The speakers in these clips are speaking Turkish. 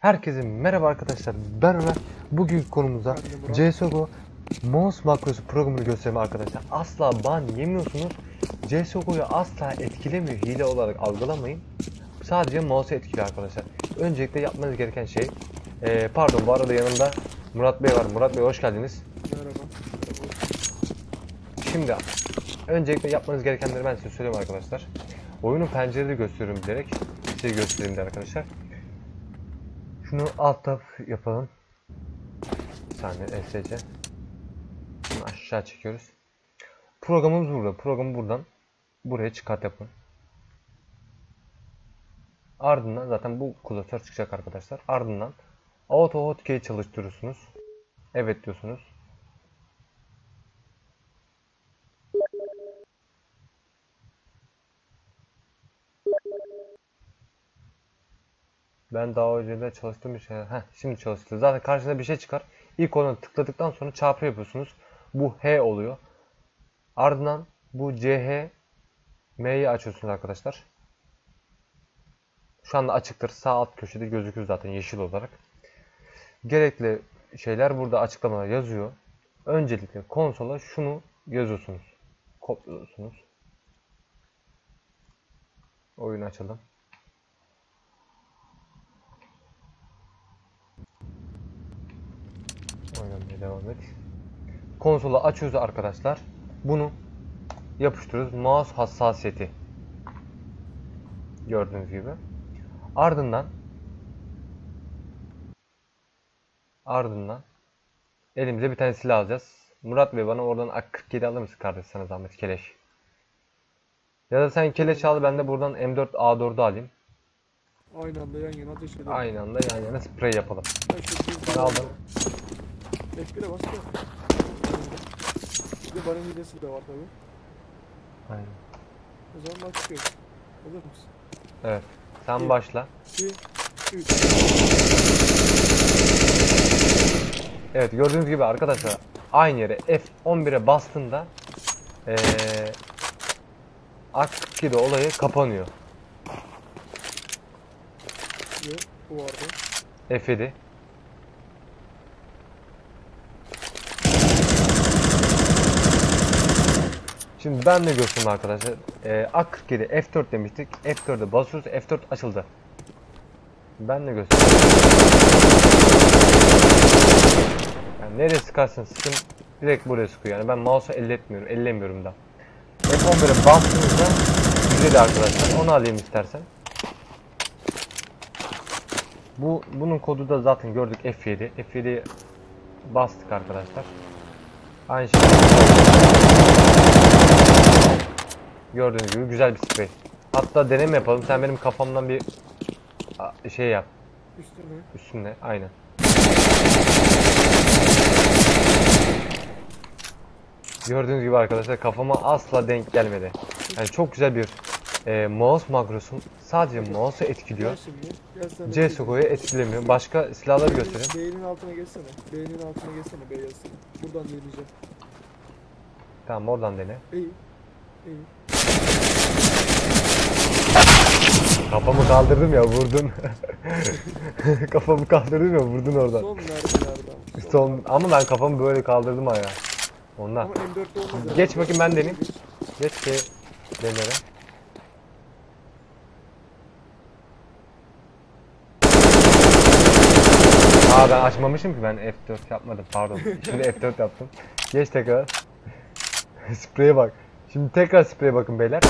Herkese merhaba arkadaşlar. Ben Ömer. Bugün konumuzda. CSGO mouse makrosu programını gösterme arkadaşlar. Asla ban yemiyorsunuz. CSGO'yu asla etkilemiyor. Hile olarak algılamayın. Sadece mouse'u etkiliyor arkadaşlar. Öncelikle yapmanız gereken şey eee, pardon bu arada yanımda Murat Bey var. Murat Bey hoş geldiniz. Merhaba. Şimdi öncelikle yapmanız gerekenleri ben size söyleyeyim arkadaşlar. Oyunun pencereleri gösteriyorum bilerek. Size göstereyim de arkadaşlar. Şunu alt tab yapalım. Bir saniye SC. Şunu aşağı çekiyoruz. Programımız burada. Programı buradan buraya çıkart yapın. Ardından zaten bu klasör çıkacak arkadaşlar. Ardından auto hotkey çalıştırıyorsunuz. Evet diyorsunuz. Ben daha önce de çalıştığım bir şey. Heh, şimdi çalıştı. Zaten karşında bir şey çıkar. İlk onu tıkladıktan sonra çarpı yapıyorsunuz. Bu H oluyor. Ardından bu CH M'yi açıyorsunuz arkadaşlar. Şu anda açıktır. Sağ alt köşede gözüküyor zaten yeşil olarak. Gerekli şeyler burada açıklamada yazıyor. Öncelikle konsola şunu yazıyorsunuz. Kopyalıyorsunuz. Oyunu açalım. Oynamaya devam et. Konsolu açıyoruz arkadaşlar. Bunu yapıştırıyoruz. Mouse hassasiyeti. Gördüğünüz gibi. Ardından ardından elimize bir tane silah alacağız. Murat Bey bana oradan AK-47 alır mısın kardeş sana zahmet keleş. Ya da sen keleş al ben de buradan M4A4'ü alayım. Aynı anda yan yana ateş edelim. Aynı anda yan yana sprey yapalım. Ben aldım. F1'e bas da. Bir de barın hilesi de var tabi. Aynen. O zaman başlıyorum. Olur musun? Evet. Sen İyi. başla. 2, 3. Evet gördüğünüz gibi arkadaşlar aynı yere F11'e bastığında ee, AK2'de olayı kapanıyor. Ve bu vardı. F7 Şimdi ben de göstereyim arkadaşlar. Ee, AK47 F4 demiştik. F4'e basıyoruz. F4 açıldı. Ben de göstereyim. Yani nereye sıkarsın sıkın direkt buraya sıkıyor. Yani ben mouse'u elletmiyorum. Ellemiyorum da. F11'e bastığınızda güzel arkadaşlar. Onu alayım istersen. Bu bunun kodu da zaten gördük F7. F7'ye bastık arkadaşlar. Aynı şekilde gördüğünüz gibi güzel bir sprey. Hatta deneme yapalım. Sen benim kafamdan bir şey yap. Üstüne. Üstünde. Aynen. Gördüğünüz gibi arkadaşlar kafama asla denk gelmedi. Yani çok güzel bir e, mouse makrosu sadece mouse'u etkiliyor. De CSGO'yu etkilemiyor. Başka silahları göstereyim. B'nin altına geçsene. B'nin altına geçsene. B yazısını. Buradan deneyeceğim. Tamam oradan dene. İyi. Kafamı kaldırdım ya vurdun. kafamı kaldırdım ya vurdun oradan. Son mermilerden. Son ama ben kafamı böyle kaldırdım ayağa. Ondan. Ama M4'te olmaz. Geç bakayım ben deneyeyim. Geç ki denere. Aa ben açmamışım ki ben F4 yapmadım pardon. Şimdi F4 yaptım. Geç tekrar. Spreye bak. Şimdi tekrar spreye bakın beyler.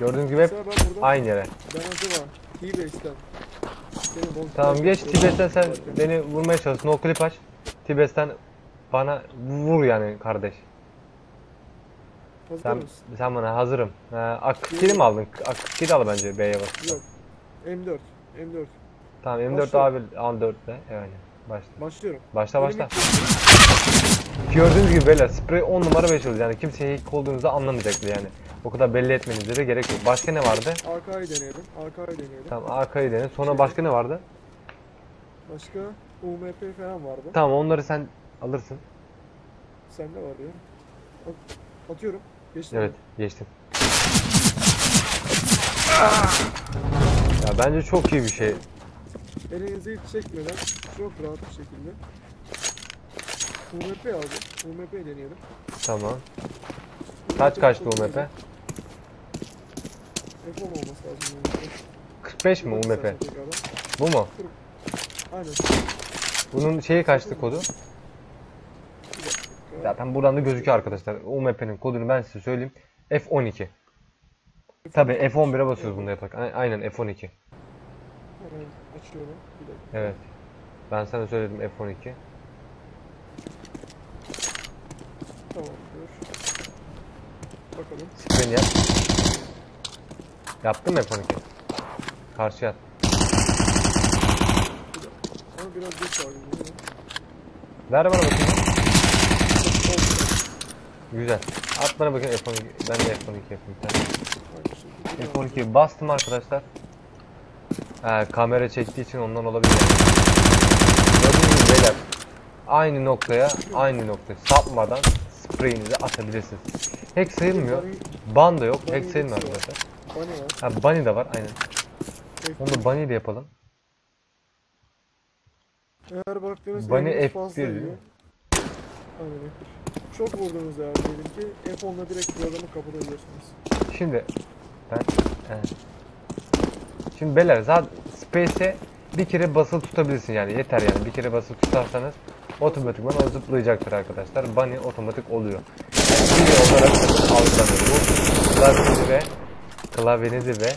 Gördüğünüz gibi hep aynı yere. Ben acaba T-Base'den Tamam geç Tibet'ten sen beni vurmaya çalış. No clip aç. Tibet'ten bana vur yani kardeş. Hazır Sen, mısın? sen bana hazırım. Ha, AK mi aldın? AK al bence B'ye bas. Yok. M4. M4. Tamam M4 Başla. abi A4 de. Başla. Başlıyorum. Başla başla. Gördüğünüz gibi beyler sprey 10 numara 5 yıldız yani kimse hack olduğunuzu anlamayacak yani. O kadar belli etmenize de gerek yok. Başka ne vardı? AK'yı deneyelim. AK'yı deneyelim. Tamam AK'yı dene. Sonra başka ne vardı? Başka UMP falan vardı. Tamam onları sen alırsın. Sende var ya. At- atıyorum. Geçti Evet geçtim. Ya bence çok iyi bir şey. Elinizi hiç çekmeden çok rahat bir şekilde. UMP abi. UMP deneyelim. Tamam. Kaç kaçtı UMP? F10 olması lazım UMP. 45 mi UMP? Bu mu? Aynen. Bunun şeyi kaçtı kodu? Zaten buradan da gözüküyor arkadaşlar. UMP'nin kodunu ben size söyleyeyim. F12. Tabi F11'e basıyoruz bunu yaparken. Aynen F12. Hemen açıyorum. Bir dakika. Evet. Ben sana söyledim F12. Tamamdır. Bakalım. Screen yap. Yaptın mı F12? Karşıya at. Bir dakika. Ama biraz geç aldım. Ver bana bakayım. Güzel. At bana bakayım F12. Ben de F12 yapayım. bir tane. Aynı şekilde. F12 bastım arkadaşlar. Ee, kamera çektiği için ondan olabilir. Gördüğünüz gibi beyler. Aynı noktaya, aynı noktaya sapmadan spreyinizi atabilirsiniz. Hack sayılmıyor. Ban da yok. Hack sayılmıyor arkadaşlar. Ha bunny de var aynen. Onu da bunny de yapalım. Eğer baktığınız Bunny eliniz F1 fazla değil iyi. mi? Aynen F1. Çok vurdunuz eğer diyelim ki F10'la direkt bir adamı kapatabilirsiniz. Şimdi ben evet. Şimdi beyler zaten space'e bir kere basılı tutabilirsin yani yeter yani bir kere basılı tutarsanız otomatikman o zıplayacaktır arkadaşlar. Bunny otomatik oluyor. Yani bir olarak algılanıyor. Bu klavyenizi ve klavyenizi ve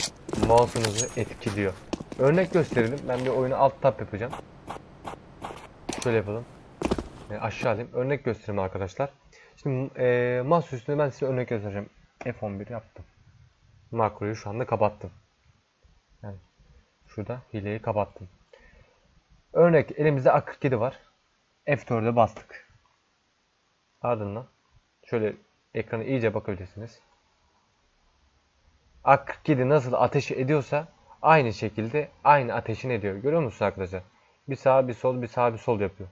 mouse'unuzu etkiliyor. Örnek gösterelim. Ben bir oyunu alt tab yapacağım. Şöyle yapalım. E, aşağı alayım. Örnek göstereyim arkadaşlar. Şimdi e, mouse üstünde ben size örnek göstereceğim. F11 yaptım. Makroyu şu anda kapattım. Yani şurada hileyi kapattım. Örnek elimizde A47 var. F4'e bastık. Ardından şöyle ekrana iyice bakabilirsiniz. A47 nasıl ateş ediyorsa aynı şekilde aynı ateşini ediyor. Görüyor musunuz arkadaşlar? Bir sağ bir sol bir sağ bir sol yapıyor.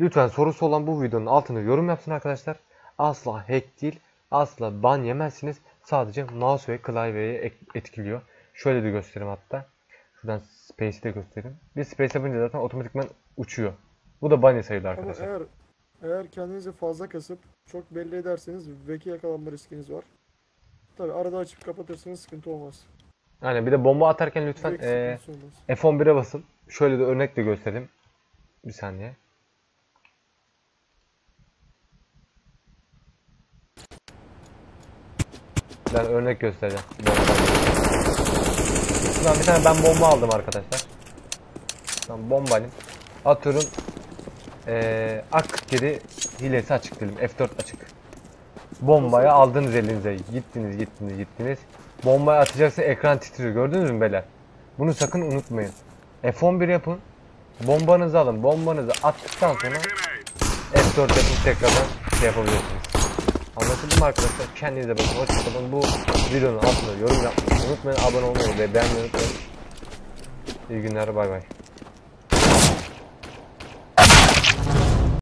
Lütfen sorusu olan bu videonun altına yorum yapsın arkadaşlar. Asla hack değil, asla ban yemezsiniz. Sadece mouse ve klavyeyi etkiliyor. Şöyle de göstereyim hatta. Şuradan space'i de göstereyim. Bir space yapınca zaten otomatikman uçuyor. Bu da bunny sayılır Ama arkadaşlar. eğer eğer kendinizi fazla kasıp çok belli ederseniz veki yakalanma riskiniz var. Tabi arada açıp kapatırsanız sıkıntı olmaz. Yani bir de bomba atarken lütfen olmaz. F11'e basın. Şöyle de örnek de göstereyim. Bir saniye. Ben örnek göstereceğim. Şuradan bir tane ben bomba aldım arkadaşlar. Tamam bomba alayım. Atıyorum. Ee, ak geri hilesi açık dedim. F4 açık. Bombayı aldınız elinize. Gittiniz gittiniz gittiniz. Bombayı atacaksın ekran titriyor. Gördünüz mü beyler? Bunu sakın unutmayın. F11 yapın. Bombanızı alın. Bombanızı attıktan sonra F4 yapıp tekrardan şey yapabilirsiniz. Anlaşıldı mı arkadaşlar? Kendinize bakın. Hoşçakalın. Bu videonun altına yorum yapmayı unutmayın. Abone olmayı ve beğenmeyi unutmayın. İyi günler. Bay bay.